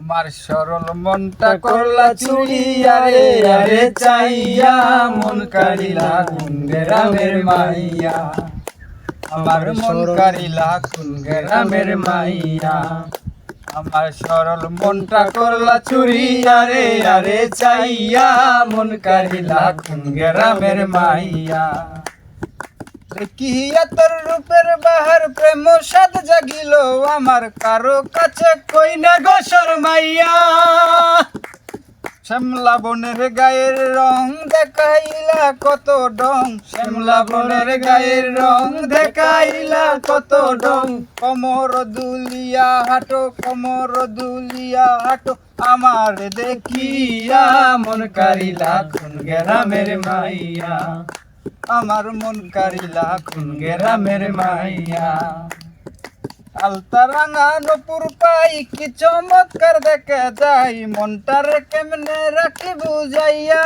আমার সরল মনটা করলা চুরি আরে আরে চাইয়া মন কারিলা কোন গ্রামের মাইয়া। আমার মন কারিলা কোন গ্রামের মাইয়া। আমার সরল মনটা করলা চুরি আরে আরে চাইয়া মন কারিলা কোন গ্রামের মাইয়া। দেখিয়া তোর রূপের বাহার প্রেম সাদ জাগিল? আমার কারও কাছে কই না গোসর মাইয়া শ্যামলা বনের গায়ের রং দেখাইলা কত ডং। শ্যামলা বনের গায়ের রং দেখাইলা কত ডং। কমর দুলিয়া হাটো, কমর দুলিয়া হাটো। আমার দেখিয়া মন কারিলা কোন গ্রামের মাইয়া। আমার মন কারিলা কোন গ্রামের মাইয়া। আলতা রাঙা নপুর পাই কি চমৎকার দেখে যাই মনটার কেমনে রাখি বুঝাইয়া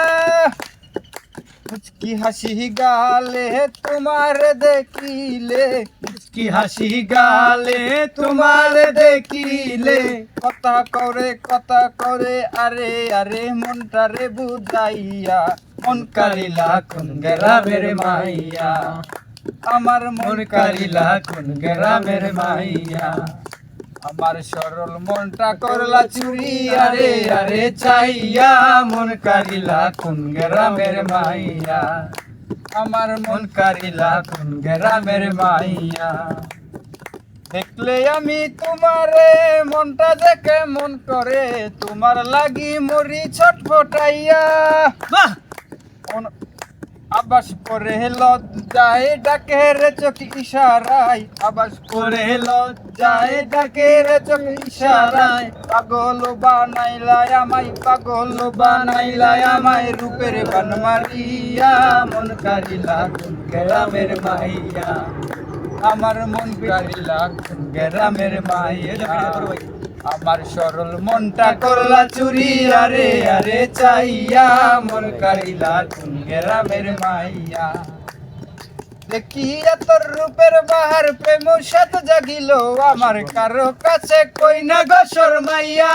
মুচকি হাসি গালে তোমার দেখিলে। মুচকি হাসি গালে তোমার দেখিলে। কথা করে কথা করে আরে আরে মনটারে বুঝাইয়া। মন কারিলা কোন গ্রামের মাইয়া? আমার মন কালিলা কোন গ্রামের মাইয়া? আমার সরল মনটা করলা চুরি, আরে আরে, চাইয়া মন কারিলা কোন গ্রামের মাইয়া? আমার মন কারিলা কোন গ্রামের মাইয়া? দেখলে আমি তোমারে, মনটা দেখে মন করে, তোমার লাগি মরি ছটফটাইয়া। বাহ! আবাস করে লজ্জায় ডাকে রে চোখ ইশারায়। আবাস করে লজ্জায় ডাকে রে চোখ ইশারায়। পাগল বানাইলাই আমায়, পাগল বানাইলাই আমায়। রূপের বান মারিয়া, মন কারিলা গ্রামের মাইয়া। আমার মন কারিলা গ্রামের মাইয়া আমার সরল মনটা করলা চুরি আরে আরে চাইয়া মন কারিলা গ্রামের মাইয়া। দেখিয়া তোর রূপের বাহার প্রেম সাথে জাগিল আমার কারও কাছে কই না গসর মাইয়া